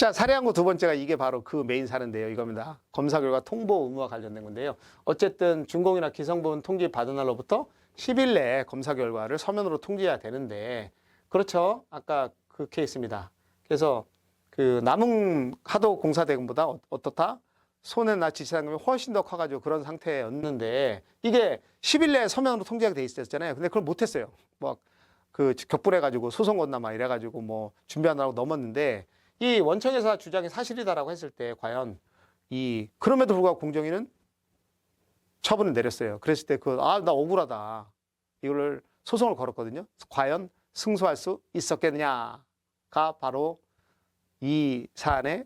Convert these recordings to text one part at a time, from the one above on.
자, 사례항구 두 번째가 이게 바로 그 메인 사례인데요. 이겁니다. 검사 결과 통보 의무와 관련된 건데요. 어쨌든 준공이나 기성부분 통지 받은 날로부터 10일 내에 검사 결과를 서면으로 통지해야 되는데 그렇죠. 아까 그 케이스입니다. 그래서 그 남은 하도 공사 대금보다 어- 어떻다? 손해나 지시상금이 훨씬 더 커가지고 그런 상태였는데 이게 10일 내에 서면으로 통지가 돼 있었잖아요. 근데 그걸 못했어요. 뭐그 격불해가지고 소송 건나 막 이래가지고 뭐 준비하느라고 넘었는데 이 원청에서 주장이 사실이다라고 했을 때 과연 이 그럼에도 불구하고 공정위는 처분을 내렸어요. 그랬을 때 그 아 나 억울하다 이거를 소송을 걸었거든요. 과연 승소할 수 있었겠느냐가 바로 이 사안의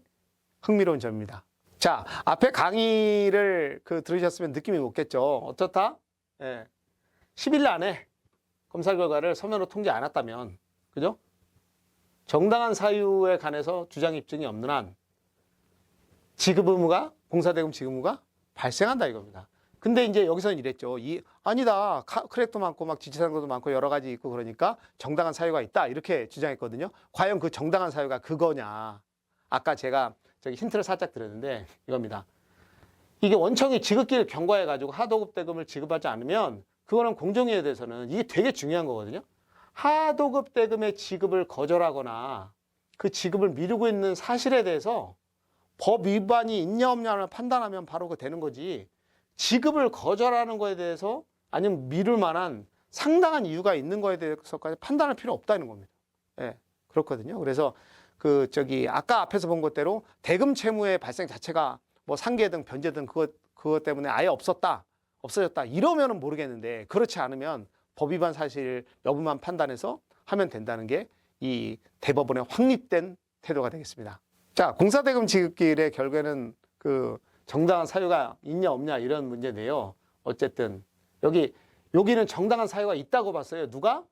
흥미로운 점입니다. 자 앞에 강의를 그 들으셨으면 느낌이 없겠죠. 어떻다? 예. 10일 안에 검사 결과를 서면으로 통지 않았다면 그죠? 정당한 사유에 관해서 주장 입증이 없는 한 지급 의무가 공사대금 지급 의무가 발생한다 이겁니다. 근데 이제 여기서는 이랬죠. 이 아니다. 카- 크랙도 많고 막 지체상도 많고 여러 가지 있고 그러니까 정당한 사유가 있다 이렇게 주장했거든요. 과연 그 정당한 사유가 그거냐? 아까 제가 저기 힌트를 살짝 드렸는데 이겁니다. 이게 원청이 지급기를 경과해 가지고 하도급 대금을 지급하지 않으면 그거는 공정위에 대해서는 이게 되게 중요한 거거든요. 하도급 대금의 지급을 거절하거나 그 지급을 미루고 있는 사실에 대해서 법 위반이 있냐 없냐를 판단하면 바로 그 되는 거지. 지급을 거절하는 거에 대해서 아니면 미룰 만한 상당한 이유가 있는 거에 대해서까지 판단할 필요 없다는 겁니다. 예, 그렇거든요. 그래서 그 저기 아까 앞에서 본 것대로 대금 채무의 발생 자체가 뭐 상계 등 변제 등 그것 그것 때문에 아예 없었다, 없어졌다 이러면은 모르겠는데 그렇지 않으면 법 위반 사실 여부만 판단해서 하면 된다는 게 이 대법원의 확립된 태도가 되겠습니다. 자, 공사대금 지급기일의 결과는 그 정당한 사유가 있냐 없냐 이런 문제인데요. 어쨌든 여기 여기는 정당한 사유가 있다고 봤어요. 누가?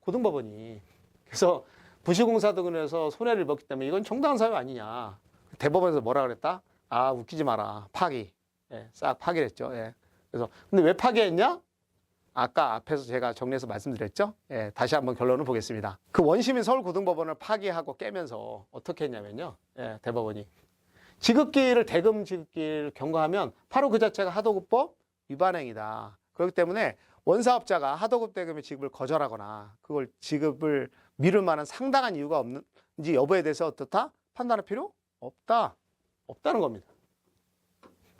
고등법원이. 그래서 부실공사 등에서 손해를 봤기 때문에 이건 정당한 사유 아니냐. 대법원에서 뭐라 그랬다? 아 웃기지 마라. 파기. 예, 싹 파기를 했죠. 예. 그래서 근데 왜 파기했냐? 아까 앞에서 제가 정리해서 말씀드렸죠. 예, 다시 한번 결론을 보겠습니다. 그 원심인 서울고등법원을 파기하고 깨면서 어떻게 했냐면요. 예, 대법원이 지급기일을 대금 지급기일을 경고하면 바로 그 자체가 하도급법 위반행위다. 그렇기 때문에 원사업자가 하도급 대금의 지급을 거절하거나 그걸 지급을 미룰 만한 상당한 이유가 없는지 여부에 대해서 어떻다? 판단할 필요 없다. 없다는 겁니다.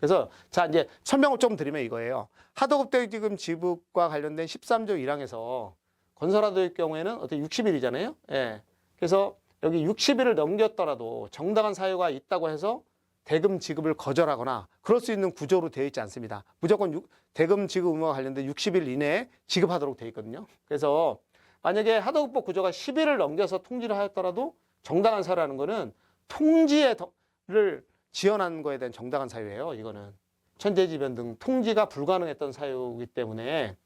그래서 자 이제 설명을 좀 드리면 이거예요. 하도급 대금 지급과 관련된 13조 1항에서 건설하도의 경우에는 어떻게 60일이잖아요. 예. 그래서 여기 60일을 넘겼더라도 정당한 사유가 있다고 해서 대금 지급을 거절하거나 그럴 수 있는 구조로 되어 있지 않습니다. 무조건 유- 대금 지급 의무와 관련된 60일 이내에 지급하도록 되어 있거든요. 그래서 만약에 하도급법 구조가 10일을 넘겨서 통지를 하였더라도 정당한 사유라는 거는 통지를 지연한 거에 대한 정당한 사유예요. 이거는 천재지변 등 통지가 불가능했던 사유이기 때문에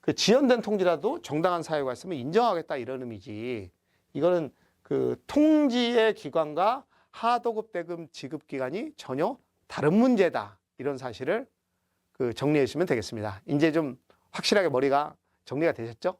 그 지연된 통지라도 정당한 사유가 있으면 인정하겠다 이런 의미지. 이거는 그 통지의 기관과 하도급 대금 지급 기관이 전혀 다른 문제다. 이런 사실을 그 정리해 주시면 되겠습니다. 이제 좀 확실하게 머리가 정리가 되셨죠?